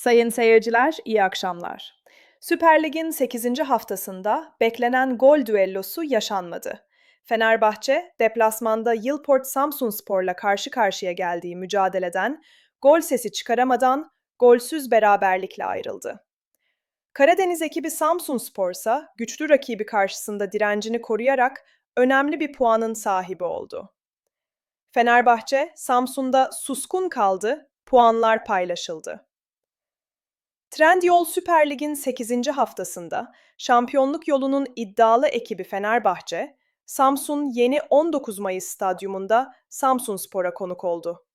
Sayın seyirciler, iyi akşamlar. Süper Lig'in 8. haftasında beklenen gol düellosu yaşanmadı. Fenerbahçe, deplasmanda Yılport Samsunspor'la karşı karşıya geldiği mücadeleden gol sesi çıkaramadan golsüz beraberlikle ayrıldı. Karadeniz ekibi Samsunspor ise güçlü rakibi karşısında direncini koruyarak önemli bir puanın sahibi oldu. Fenerbahçe, Samsun'da suskun kaldı, puanlar paylaşıldı. Trendyol Süper Lig'in 8. haftasında şampiyonluk yolunun iddialı ekibi Fenerbahçe, Samsun Yeni 19 Mayıs Stadyumunda Samsunspor'a konuk oldu.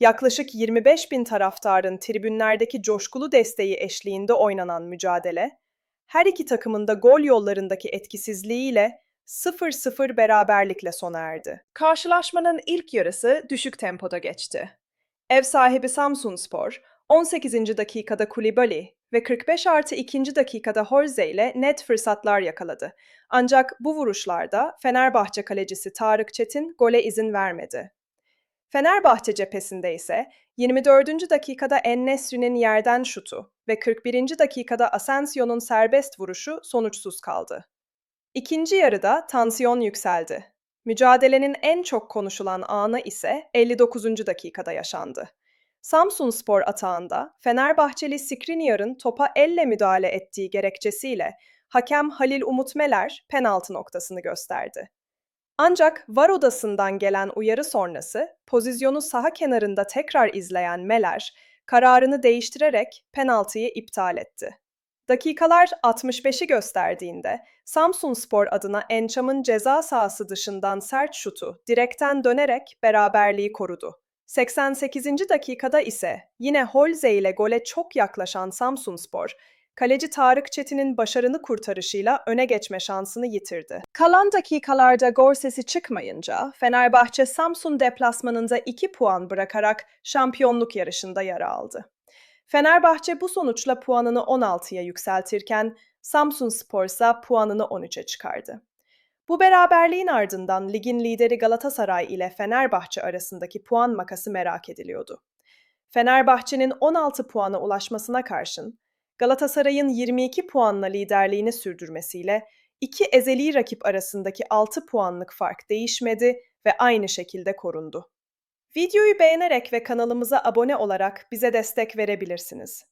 Yaklaşık 25 bin taraftarın tribünlerdeki coşkulu desteği eşliğinde oynanan mücadele, her iki takımın da gol yollarındaki etkisizliğiyle 0-0 beraberlikle sona erdi. Karşılaşmanın ilk yarısı düşük tempoda geçti. Ev sahibi Samsunspor, 18. dakikada Kulibali ve 45 artı 2. dakikada Horze ile net fırsatlar yakaladı. Ancak bu vuruşlarda Fenerbahçe kalecisi Tarık Çetin gole izin vermedi. Fenerbahçe cephesinde ise 24. dakikada En-Nesyri'nin yerden şutu ve 41. dakikada Asensio'nun serbest vuruşu sonuçsuz kaldı. İkinci yarıda tansiyon yükseldi. Mücadelenin en çok konuşulan anı ise 59. dakikada yaşandı. Samsunspor atağında Fenerbahçeli Skriniar'ın topa elle müdahale ettiği gerekçesiyle hakem Halil Umut Meler penaltı noktasını gösterdi. Ancak VAR odasından gelen uyarı sonrası pozisyonu saha kenarında tekrar izleyen Meler kararını değiştirerek penaltıyı iptal etti. Dakikalar 65'i gösterdiğinde Samsunspor adına Ençam'ın ceza sahası dışından sert şutu direkten dönerek beraberliği korudu. 88. dakikada ise yine Holze ile gole çok yaklaşan Samsunspor, kaleci Tarık Çetin'in başarılı kurtarışıyla öne geçme şansını yitirdi. Kalan dakikalarda gol sesi çıkmayınca Fenerbahçe Samsun deplasmanında 2 puan bırakarak şampiyonluk yarışında yer aldı. Fenerbahçe bu sonuçla puanını 16'ya yükseltirken Samsunspor ise puanını 13'e çıkardı. Bu beraberliğin ardından ligin lideri Galatasaray ile Fenerbahçe arasındaki puan makası merak ediliyordu. Fenerbahçe'nin 16 puana ulaşmasına karşın Galatasaray'ın 22 puanla liderliğini sürdürmesiyle iki ezeli rakip arasındaki 6 puanlık fark değişmedi ve aynı şekilde korundu. Videoyu beğenerek ve kanalımıza abone olarak bize destek verebilirsiniz.